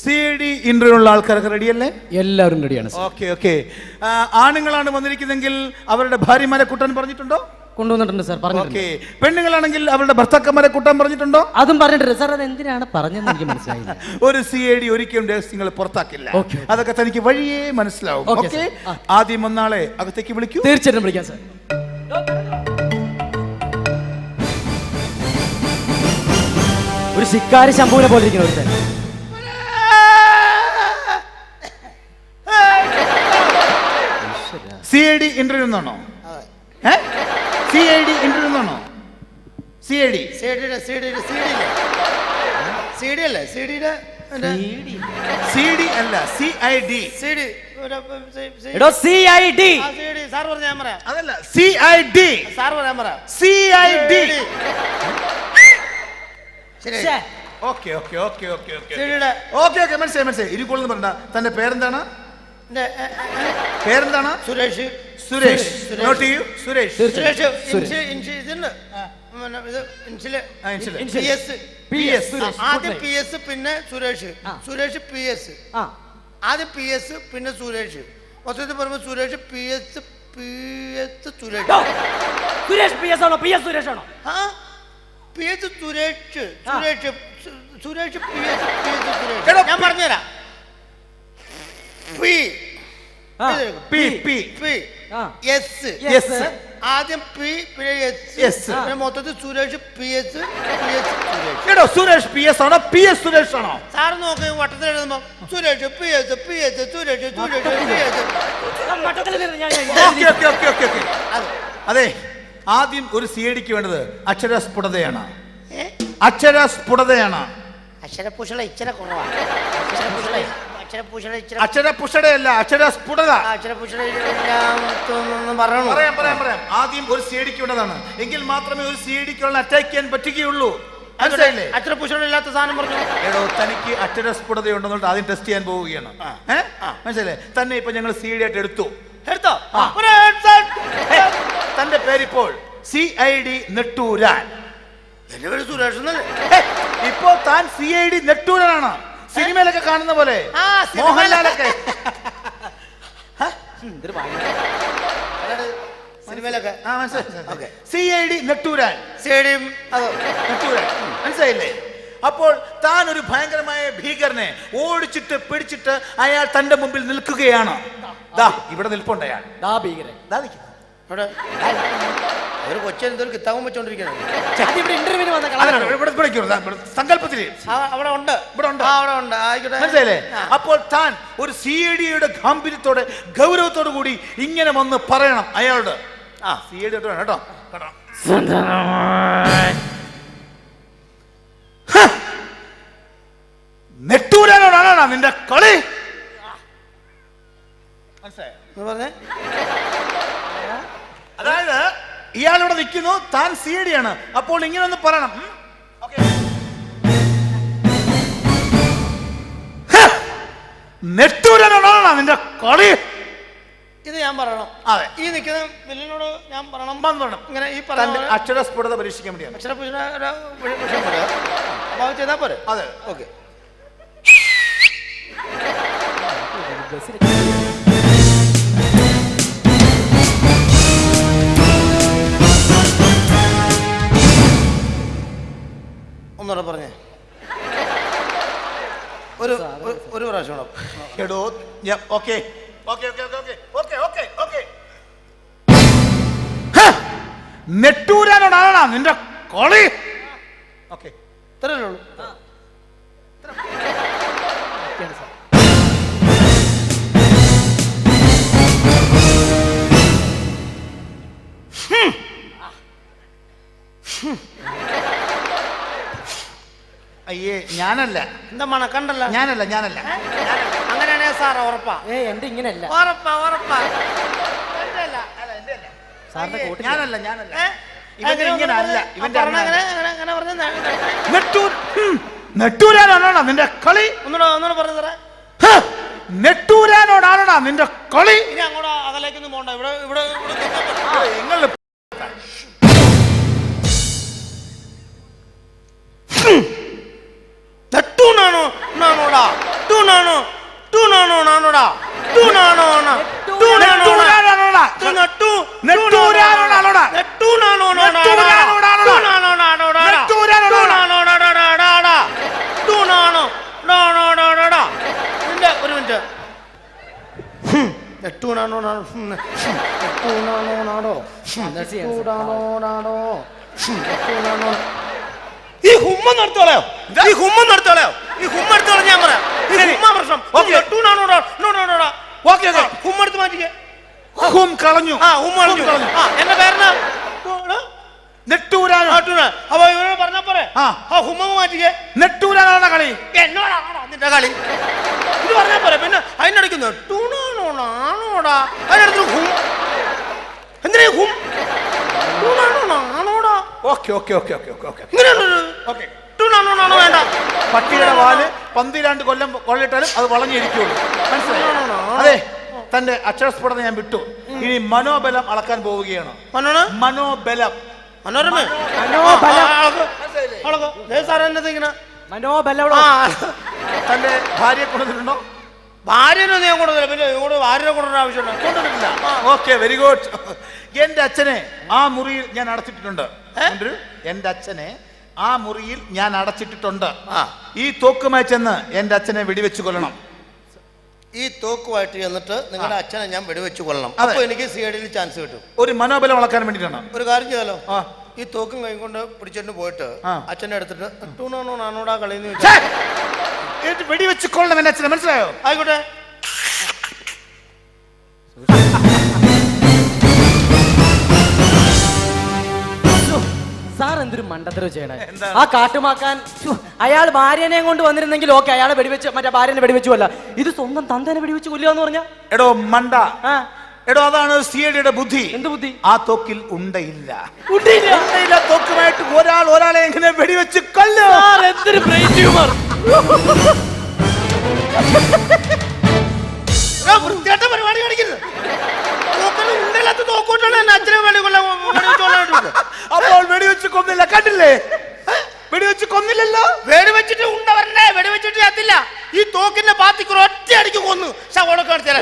C D interview ഉള്ള ആൾക്കാരൊക്കെ റെഡിയല്ലേ എല്ലാവരും റെഡിയാണ് സാർ ഓക്കെ ഓക്കെ ആണുങ്ങളാണ് വന്നിരിക്കുന്നതെങ്കിൽ അവരുടെ ഭാര്യമാരെ കൂട്ടാൻ പറഞ്ഞിട്ടുണ്ടോ? കൊണ്ടുവന്നിട്ടുണ്ട് സാർ പറഞ്ഞു ഓക്കെ പെണ്ണുങ്ങളാണെങ്കിൽ അവരുടെ ഭർത്താക്കന്മാരെ കൂട്ടാൻ പറഞ്ഞിട്ടുണ്ടോ? അതും പറഞ്ഞിട്ടുണ്ട് സാർ അത് എന്തിനാണ് പറഞ്ഞതെന്ന് എനിക്ക് മനസ്സിലായില്ല. ഒരു സി ഐ ഡി ഒരിക്കലും രഹസ്യങ്ങൾ പുറത്താക്കില്ല. അതൊക്കെ തനിക്ക് വഴിയേ മനസ്സിലാവും. Okay, okay. ആദ്യം ഒന്നാളെ അകത്തേക്ക് വിളിക്കൂ. തീർച്ചയായിട്ടും വിളിക്കാം സാർ ശിക്കാരി ശംഭുവിനെ പോലെ ഇരിക്കുന്ന ഒരുത്തൻ സി ഐ ഡി ഇന്റർവ്യൂ എന്നാണോ സി ഐ ഡി ഇന്റർവ്യൂ എന്നാണോ C I D C I D C D അല്ലേ ഡി സി ഡി അല്ല സി ഐ ഡി സിഡി എടോ സി ഐ ഡി സാർ പറഞ്ഞ ഞാൻ പറയാം അതല്ല സി ഐ ഡി സാർ പറയാൻ പറയാം സി ഐ ഡി ശരി. Okay okay okay okay okay സിഡിയുടെ okay okay മനസ്സിലായി മനസ്സിലായി. ഇരുക്കോളെന്ന് പറഞ്ഞ. തന്റെ പേരെന്താണ്? പേരെന്താണ്? സുരേഷ്. സുരേഷ്. നോട്ട് ചെയ്യൂ. സുരേഷ്. സുരേഷ് ഇതുണ്ട്. ആ, ആദ്യം പി എസ് പിന്നെ സുരേഷ്. Suresh P S. ആ. ആദ്യം പി എസ് പിന്നെ സുരേഷ്. മൊത്തത്തിൽ പറയുമ്പോൾ Suresh P S P S Suresh. Suresh P S ആണോ? പി എസ് സുരേഷ് ആണോ? ആ. P S Suresh. Suresh Suresh. Suresh ഞാൻ പറഞ്ഞുതരാം. P. P P. P. S. S. ആദ്യം പി പിന്നെ എസ്. എസ്. പിന്നെ മൊത്തത്തിൽ Suresh P S P S Suresh. P S ആണോ പി എസ് സുരേഷ് ആണോ? സാർ നോക്കി വട്ടത്തിൽ എഴുതുമ്പോ Suresh P S P S Suresh Suresh P S. അതെ. ആദ്യം ഒരു സി ഐ ഡിക്ക് വേണ്ടത് അക്ഷരസ്ഫുടതയാണ്. സ്ഫുടതയാണ് അക്ഷരസ്ഫുടതയാണ്. സ്ഫുടതയാണ് ഇച്ചിരി കുറവാണ് അക്ഷരപൂഷള അക്ഷരപൂഷള ഇച്ചിരി അക്ഷരപുഷടയല്ല അക്ഷരസ്ഫുടത. അക്ഷരപൂഷള ഒന്നും പറയണോ? പറയാം പറയാം പറയാം. ആദ്യം ഒരു സി ഐ ഡിക്ക് വേണ്ടതാണ്. എങ്കിൽ മാത്രമേ ഒരു സി ഐ ഡിക്കുള്ള അറ്റാക്ക് ചെയ്യാൻ പറ്റുകയുള്ളൂ. മനസ്സിലായില്ലേ? അക്ഷരപൂഷണ ഇല്ലാത്ത സാധനം പറഞ്ഞു. എടോ തനിക്ക് അക്ഷരസ്ഫുടതയുണ്ടെന്നുള്ളത് ആദ്യം ടെസ്റ്റ് ചെയ്യാൻ പോവുകയാണ്. മനസ്സിലെ മനസ്സിലായില്ലേ? തന്നെ ഇപ്പൊ ഞങ്ങൾ സി ഡി ആയിട്ട് എടുത്തു? എടുത്തോ. ഒരു തന്റെ പേരിപ്പോൾ സി ഐ ഡി നെട്ടൂരാൻ. എന്റെ പേര് സുരേഷ് എന്നല്ലേ ഇപ്പോ താൻ സി ഐ ഡി നെട്ടൂരാനാണ്. സിനിമയിലൊക്കെ കാണുന്ന പോലെ. ആ, മോഹൻലാലൊക്കെ. അതായത് സിനിമയിലൊക്കെ ആ മനസ്സിലായി C I D Netturan. Stadium അത് നെട്ടൂരാൻ. മനസ്സിലായില്ലേ? അപ്പോൾ താൻ ഒരു ഭയങ്കരമായ ഭീകരനെ ഓടിച്ചിട്ട് പിടിച്ചിട്ട് അയാൾ തന്റെ മുമ്പിൽ നിൽക്കുകയാണ്. ദാ ഇവിടെ നിൽപ്പുണ്ട് അയാൾ. ദാ ഭീകരൻ. ദാ നിൽക്കുന്നു. ഇവിടെ ഒരു കൊച്ചെന്തൊരു കിത്താവും വെച്ചോണ്ടിരിക്കണം അത് ഇവിടെ ഇന്റർവ്യൂവിന് വന്ന കളറാണ് അവിടെ ഉണ്ട്. ഇവിടെ ഉണ്ട്. ആ, അവിടെ ഉണ്ട്. ആയിക്കോട്ടെ. അപ്പോൾ താൻ ഒരു സി എ ഡിയുടെ ഗാംഭീര്യത്തോടെ ഗൗരവത്തോടു കൂടി ഇങ്ങനെ വന്ന് പറയണം അയാളോട്. ആ സി എ ഡി കേട്ടോ. കേട്ടോ! നെട്ടൂരാനോടാണോ നിന്റെ കളി? മനസ്സിലായോ? പറഞ്ഞേ? അതായത് ഇയാളിവിടെ നിൽക്കുന്നു താൻ സി ഡി ആണ്. അപ്പോൾ ഇങ്ങനെ ഒന്ന് പറയണം? Okay. നിന്റെ കളി? ഇത് ഞാൻ പറയണം. അതെ. ഈ നിൽക്കുന്ന വില്ലനോട് ഞാൻ പറയണം. പറയണം. ഇങ്ങനെ ഈ പറഞ്ഞ അക്ഷരസ്ഫുടത പരീക്ഷിക്കാൻ വേണ്ടിയാണ്. അക്ഷര ഒരു വി- വിഷയം പോലെ. അപ്പൊ ചെയ്താൽ പോരെ? അതെ. ഓക്കെ. ഒരു ഒരു- പ്രാവശ്യം കൂടെ എടോ okay. Okay okay okay okay. Okay okay നെട്ടൂരാനോടാണോ നിന്റെ കോളി? ഓക്കെ. ഇത്രയല്ലേ ഉള്ളൂ. അയ്യേ ഞാനല്ല. എന്താ മണക്കണ്ടല്ല ഞാനല്ല ഞാനല്ല. അങ്ങനെയാണേ സാർ ഉറപ്പാ. ഏ എന്റെ ഇങ്ങനല്ല ഉറപ്പാ ഉറപ്പാ. ഞാനല്ല ഞാനല്ല. നെട്ടൂരാനോടാണോ നിന്റെ കളി? ഒന്നുകൂടെ പറഞ്ഞു സാറേ ഹ! നെട്ടൂരാനോടാണോടാ നിന്റെ കളി? ഇനി അങ്ങോട്ട് അകലേക്കൊന്നും പോണ്ട. ഇവിടെ ഇവിടെ നിങ്ങൾ നാണോടാ ടു നാണോ ടു നാണോ നാണോടാ ടു നാണോ നാ ടു നാണോ നെട്ടൂരാനാണോടാ? നെട്ടു നെട്ടൂരാനാണോടാ? നെട്ടൂനാണോടാ നെട്ടൂരാനോടാണോടാ? ടൂനാണോടാണോടാ നെട്ടൂരാനോടാ? ടൂനാണോടാടാടാടാ ടൂനാണോ ഡോണോടാടാടാ നിന്റെ ഒരു മിനിറ്റ് നെട്ടൂനാണോ നാണോ നെട്ടൂനാണോ നാടോ നാടോ നെട്ടൂനാണോ ഈ ഹുമ്മ നടത്തോളയോ ഈ ഹുമ്മ നടത്തോളയോ ഈ ഹുമ്മ എടുത്തോളാം ഞാൻ പറയാം. ഈ. ഹുമ്മ പ്രശ്നം. ഓക്കേ. ഓക്കേ. ഹുമ്മ എടുത്ത് മാറ്റിക്കേ. ഹും കളഞ്ഞു. ആ ഹും കളഞ്ഞു. ആ എന്റെ പേരെന്നാ? നെട്ടൂരാനോ നാട്ടൂന അപ്പൊ ഇവരോട് പറഞ്ഞാ പോരെ? ആ. ആ ഹുമ്മ മാറ്റിക്കേ. നെട്ടൂരാനാണ് കളി. എന്നോടാണോടാ നിന്റെ കളി? ഇത് പറഞ്ഞാ പോരെ. പിന്നെ അതിനടിക്കുന്നു ടൂണാണോടാണോടാ അതിനടുത്ത് ഹും. എന്തിനാ ഹും? Okay okay okay okay okay okay. Okay. വേണ്ട. പട്ടിയുടെ വാൽ പന്തിരാണ്ട് കൊല്ലം കൊള്ളിട്ടാലും അത് വളഞ്ഞിരിക്കുള്ളൂ. മനസ്സിലായോ? അതെ തന്റെ അക്ഷരസ്ഫുടത ഞാൻ വിട്ടു. ഇനി മനോബലം അളക്കാൻ പോവുകയാണ്. മനോണ് മനോബലം. മനോരമ? മനോബലം. തന്റെ ഭാര്യയെ കൊണ്ടുവന്നിട്ടുണ്ടോ? ഭാര്യനൊന്നും ഞാൻ കൊണ്ടുവന്നില്ല. പിന്നെ ഇങ്ങോട്ട് ഭാര്യനെ കൊണ്ടുവരേണ്ട ആവശ്യമുണ്ടോ? കൊണ്ടുവന്നിട്ടില്ല. Okay very good. എന്റെ അച്ഛനെ ആ മുറിയിൽ ഞാൻ അടച്ചിട്ടിട്ടുണ്ട്. എന്റെ അച്ഛനെ ആ മുറിയിൽ ഞാൻ അടച്ചിട്ടിട്ടുണ്ട്. ഈ തോക്കുമായി ചെന്ന് എന്റെ അച്ഛനെ വെടിവെച്ചു കൊല്ലണം. ഈ തോക്കുമായിട്ട് ചെന്നിട്ട് നിങ്ങളുടെ അച്ഛനെ ഞാൻ വെടിവെച്ച് കൊള്ളണം അപ്പോൾ അപ്പൊ എനിക്ക് സി ഡിയിൽ ചാൻസ് കിട്ടും. ഒരു മനോബലം വളക്കാൻ വേണ്ടിയിട്ടാണ്. ഒരു കാര്യം ചെയ്താലോ? ഈ തോക്കും കൈ കൊണ്ട് പിടിച്ചിട്ട് പോയിട്ട്. അച്ഛനെ എടുത്തിട്ട് ടൂണോണോ നാണോടാ! എന്നിട്ട് വെടിവെച്ച് കൊള്ളണം എന്റെ അച്ഛനെ. മനസ്സിലായോ? ആയിക്കോട്ടെ. എന്തൊരു ചെയ്യണേ. ആ കാട്ടുമാക്കാൻ അയാൾ ഭാര്യനെ കൊണ്ട് വന്നിരുന്നെങ്കിൽ ഓക്കെ അയാളെ വെടിവെച്ച് മറ്റേ ഭാര്യനെ വെടിവെച്ചു അല്ല. ഇത് സ്വന്തം തന്തനെ വെടിവെച്ച് കൊല്ലുക എന്ന് പറഞ്ഞാ? എടോ മണ്ട. എടോ അതാണ് സി ഡിയുടെ ബുദ്ധി. എന്ത് ബുദ്ധി? ആ തോക്കിൽ ഉണ്ടയില്ല. ഉണ്ടയില്ല. തോക്കുമായിട്ട് ഒരാൾ ഒരാളെ എങ്ങനെ വെടിവെച്ച് കൊല്ലോ? എന്തൊരു ബ്രെയിൻ ട്യൂമർ. പരിപാടി കാണിക്കരുത്. അപ്പോൾ വെടിവെച്ച് കൊന്നില്ല കണ്ടില്ലേ വെടിവെച്ച് കൊന്നില്ലല്ലോ? വെടിവെച്ചിട്ട് ഉണ്ട വരണ്ടേ വെടിവെച്ചിട്ട് ചത്തില്ല. ഈ തോക്കിന്റെ പാത്തിക്കുറ ഒറ്റ അടിക്ക് കൊന്നു ശവോടൊക്കെ കാണിച്ചാലേ